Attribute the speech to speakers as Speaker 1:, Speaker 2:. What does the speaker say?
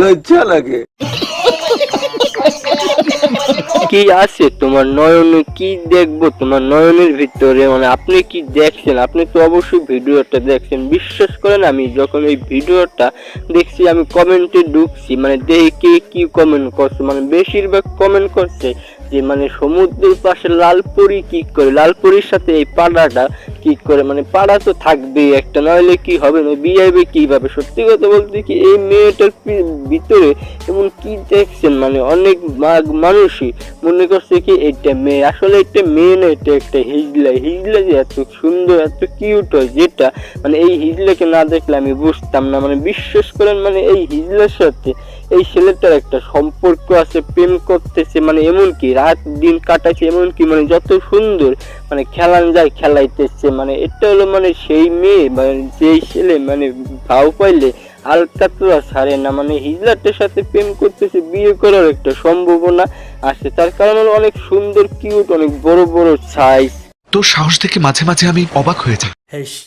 Speaker 1: লজ্জা লাগে।
Speaker 2: কি আছে তোমার নয়নে? কি দেখব তোমার নয়নের ভিতরে? মানে আপনি কি দেখছেন? আপনি তো অবশ্যই ভিডিওটা দেখছেন। বিশ্বাস করেন আমি যখন এই ভিডিওটা দেখছি, আমি কমেন্টে ঢুকছি। মানে দেখে কি কমেন্ট করছে? মানে বেশিরভাগ কমেন্ট করছে যে মানে সমুদ্রের পাশে লালপুরি কি করে? লালপুরির সাথে এই পাড়াটা কি করে? মানে পাড়া তো থাকবেই একটা, নইলে কি হবে? না বিয়ে হবে কীভাবে? সত্যি কথা বলতে কি, এই মেয়েটার ভিতরে এমন কি দেখছেন? মানে অনেক মানুষই মনে করছে কি, এটা মেয়ে। আসলে এটা মেয়ে না, এটা একটা হিজলা। হিজলা যে এত সুন্দর, এত কিউট হয় যেটা মানে এই হিজলাকে না দেখলে আমি বুঝতাম না। মানে বিশ্বাস করেন মানে এই হিজলার সাথে এই ছেলেটার একটা সম্পর্ক আছে, প্রেম করতেছে মানে এমন কি রাত দিন কাটাচ্ছে এমন কি মানে যত সুন্দর মানে খেলান যায় খেলাইতেছে মানে এটা হলো মানে সেই মেয়ে মানে যেই ছেলে মানে ভাও পাইলে আলকাতরা ছাড়ে না মানে হিজলাটের সাথে প্রেম করতেছে বিয়ে করার একটা সম্ভাবনা আছে তার কারণ হলো অনেক সুন্দর কিউট অনেক বড় বড় সাইজ
Speaker 3: তোর সাহস দেখে মাঝে মাঝে আমি অবাক হয়ে যাই।